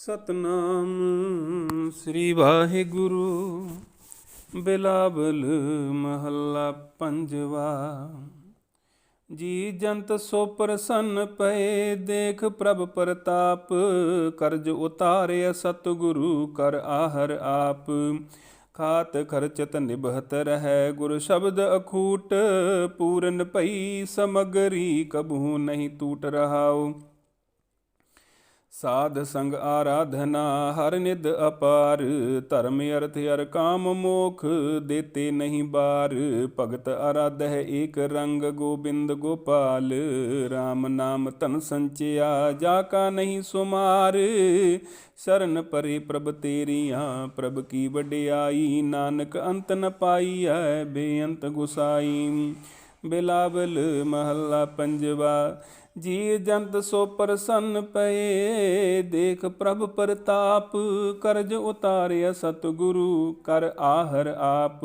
ਸਤਨਾਮ ਸ੍ਰੀ ਵਾਹਿਗੁਰੂ। ਬਿਲਾਵਲ ਮਹੱਲਾ ਪੰਜਵਾ। ਜੀ ਜੰਤ ਸੋ ਪ੍ਰਸੰਨ ਪਏ, ਦੇਖ ਪ੍ਰਭ ਪ੍ਰਤਾਪ। ਕਰਜ ਉਤਾਰਿਆ ਸਤਿਗੁਰੂ, ਕਰ ਆਹਰ ਆਪ। ਖਾਤ ਖਰਚਤ ਨਿਭਤ ਰਹਿ, ਗੁਰ ਸ਼ਬਦ ਅਖੂਟ। ਪੂਰਨ ਭਈ ਸਮਗਰੀ ਕਬੂ ਨਹੀਂ ਟੂਟ ਰਹਾਉ। ਸਾਧ ਸੰਗ ਆਰਾਧਨਾ, ਹਰ ਨਿਦ ਅਪਾਰ। ਧਰਮ ਅਰਥ ਅਰ ਕਾਮ ਮੋਖ, ਦੇਤੇ ਨਹੀਂ ਬਾਰ। ਭਗਤ ਆਰਾਧਹਿ ਏਕ ਰੰਗ, ਗੋਬਿੰਦ ਗੋਪਾਲ। RAM ਨਾਮ ਤਨ ਸੰਚਿਆ, ਜਾ ਕਾ ਨਹੀਂ ਸੁਮਾਰ। ਸ਼ਰਨ ਪਰੇ ਪ੍ਰਭ ਤੇਰੀਆਂ, ਪ੍ਰਭ ਕੀ ਵਡਿਆਈ। ਨਾਨਕ ਅੰਤ ਨ ਪਾਈ ਪਾਈਐ, ਬੇਅੰਤ ਗੁਸਾਈ। ਬਿਲਾਵਲ ਮਹੱਲਾ ਪੰਜਵਾ ਜੀ ਜੰਤ ਸੋ ਪ੍ਰਸੰਨ ਪਏ, ਦੇਖ ਪ੍ਰਭ ਪ੍ਰਤਾਪ, ਕਰਜ ਉਤਾਰਿਆ ਸਤਿਗੁਰੂ, ਕਰ ਆਹਰ ਆਪ।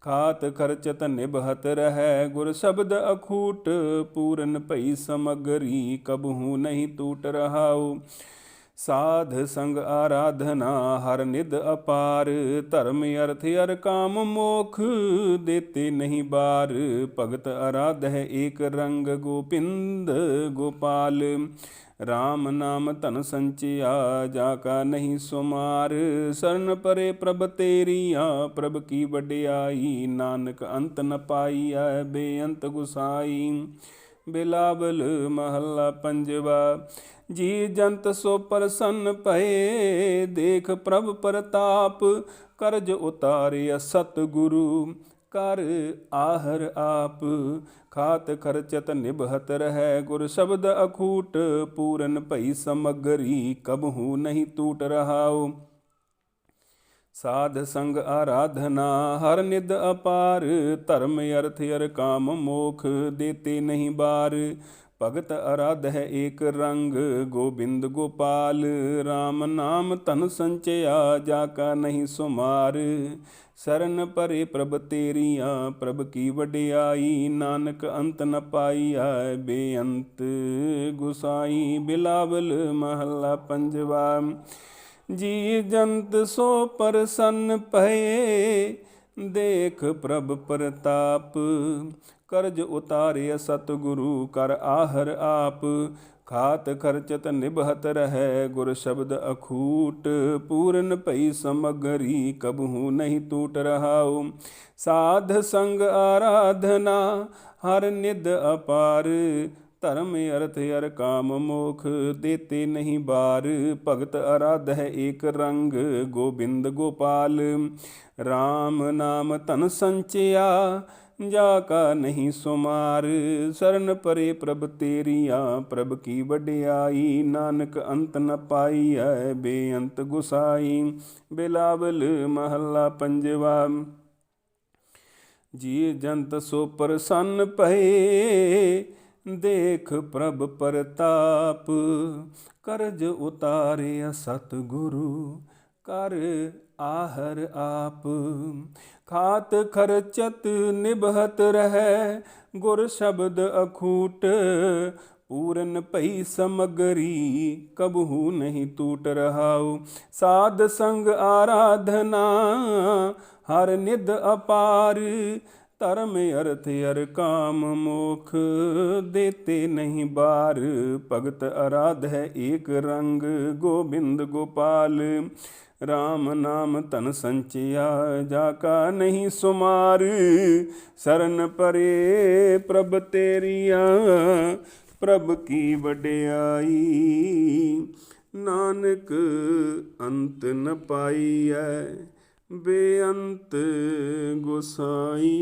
ਖਾਤ ਖਰਚਤ ਨਿਭਤ ਰਹਿ, ਗੁਰ ਸ਼ਬਦ ਅਖੂਟ, ਪੂਰਨ ਭਈ ਸਮਗਰੀ, ਕਬਹੂ ਨਹੀਂ ਟੂਟ ਰਹਾਉ। ਸਾਧ ਸੰਗ ਆਰਾਧਨਾ, ਹਰ ਨਿਦ ਅਪਾਰ। ਧਰਮ ਅਰਥ ਅਰ ਕਾਮ ਮੋਖ, ਦੇਤੇ ਨਹੀਂ ਬਾਰ। ਭਗਤ ਆਰਾਧਹਿ ਏਕ ਰੰਗ ਗੋਪਿੰਦ ਗੋਪਾਲ। RAM ਨਾਮ ਧਨ ਸੰਚਿਆ, ਜਾ ਕਾ ਨਹੀਂ ਸੁਮਾਰ। ਸਰਨ ਪਰੇ ਪ੍ਰਭ ਤੇਰੀਆ, ਪ੍ਰਭ ਕੀ ਵਡਿਆਈ। ਨਾਨਕ ਅੰਤ ਨ ਪਾਈਐ, ਬੇਅੰਤ ਗੁਸਾਈ। ਬਿਲਾਵਲ ਮਹੱਲਾ ਪੰਜਵਾ। ਜੀ ਜੰਤ ਸੋ ਪ੍ਰਸੰਨ ਭਏ, ਦੇਖ ਪ੍ਰਭ ਪ੍ਰਤਾਪ, ਕਰਜ ਉਤਾਰਿਆ ਸਤਿਗੁਰੂ। ਕਰ ਆਹਰ ਆਪ, ਖਾਤ ਖਰਚਤ ਨਿਭਤ ਰਹਿ। ਗੁਰ ਸ਼ਬਦ ਅਖੂਟ, ਪੂਰਨ ਭਈ ਸਮਗਰੀ, ਕਬਹੂ ਨਹੀਂ ਟੂਟ ਰਹਾਉ। ਸਾਧ ਸੰਗ ਆਰਾਧਨਾ, ਹਰ ਨਿਦ ਅਪਾਰ, ਧਰਮ ਅਰਥ ਅਰ ਕਾਮ ਮੋਖ, ਦੇਤੇ ਨਹੀਂ ਬਾਰ। ਭਗਤ ਅਰਾਧ ਹੈ ਏਕ ਰੰਗ, ਗੋਬਿੰਦ ਗੋਪਾਲ RAM ਨਾਮ ਧਨ ਸੰਚਿਆ, ਜਾ ਕਾ ਨਹੀਂ ਸੁਮਾਰ। ਸਰਨ ਪਰੇ ਪ੍ਰਭ ਤੇਰੀਆਂ, ਪ੍ਰਭ ਕੀ ਵਡਿਆਈ, ਨਾਨਕ ਅੰਤ ਨ ਪਾਈ ਪਾਈਐ, ਬੇਅੰਤ ਗੁਸਾਈ ਬਿਲਾਵਲ ਮਹੱਲਾ ਪੰਜਵਾ। ਜੀ ਜੰਤ ਸੋ ਪਰਸੰਨ ਪਏ ਦੇਖ ਪ੍ਰਭ ਪ੍ਰਤਾਪ, ਕਰਜ ਉਤਾਰਿਆ ਸਤਿਗੁਰੂ, ਕਰ ਆਹਰ ਆਪ, ਖਾਤ ਖਰਚਤ ਨਿਭਤ ਰਹਿ, ਗੁਰ ਸ਼ਬਦ ਅਖੂਟ, ਪੂਰਨ ਭਈ ਸਮਗਰੀ, ਕਬਹੂ ਨਹੀਂ ਟੂਟ ਰਹਾਉ। ਸਾਧ ਸੰਗ ਆਰਾਧਨਾ, ਹਰ ਨਿਦ ਅਪਾਰ ਧਰਮ ਅਰਥ ਅਰ ਕਾਮ ਮੋਖ, ਦੇਤੇ ਨਹੀਂ ਬਾਰ। ਭਗਤ ਅਰਾਧ ਹੈ ਏਕ ਰੰਗ, ਗੋਬਿੰਦ ਗੋਪਾਲ। RAM ਨਾਮ ਧਨ ਸੰਚਿਆ, ਜਾ ਕਾ ਨਹੀਂ ਸੁਮਾਰ। ਸਰਨ ਪਰੇ ਪ੍ਰਭ ਤੇਰੀਆਂ, ਪ੍ਰਭ ਕੀ ਵਡਿਆਈ। ਨਾਨਕ ਅੰਤ ਨ ਪਾਈ ਐ ਬੇਅੰਤ ਗੁਸਾਈ। ਬਿਲਾਵਲ ਮਹੱਲਾ ਪੰਜਵਾ ਜੀ ਜੰਤ ਸੋ ਪ੍ਰਸੰਨ ਪਏ ਦੇਖ ਪ੍ਰਭ ਪ੍ਰਤਾਪ, ਕਰਜ ਉਤਾਰਿਆ ਸਤਿਗੁਰੂ, ਕਰ ਆਹਰ ਆਪ। ਖਾਤ ਖਰਚਤ ਨਿਭਤ ਰਹਿ, ਗੁਰ ਸ਼ਬਦ ਅਖੂਟ, ਪੂਰਨ ਭਈ ਸਮਗਰੀ ਕਬਹੂ ਨਹੀਂ ਟੂਟ ਰਹਾਉ। ਸਾਧ ਸੰਗ ਆਰਾਧਨਾ, ਹਰ ਨਿਦ ਅਪਾਰ ਧਰਮ ਅਰਥ ਅਰ ਕਾਮ ਮੋਖ, ਦੇਤੇ ਨਹੀਂ ਬਾਰ। ਭਗਤ ਅਰਾਧ ਹੈ ਏਕ ਰੰਗ, ਗੋਬਿੰਦ ਗੋਪਾਲ। RAM ਨਾਮ ਧਨ ਸੰਚਿਆ, ਜਾ ਕਾ ਨਹੀਂ ਸੁਮਾਰ। ਸਰਨ ਪਰੇ ਪ੍ਰਭ ਤੇਰੀਆਂ, ਪ੍ਰਭ ਕੀ ਵਡਿਆਈ। ਨਾਨਕ ਅੰਤ ਨ ਪਾਈਐ। ਬੇਅੰਤ ਗੁਸਾਈ।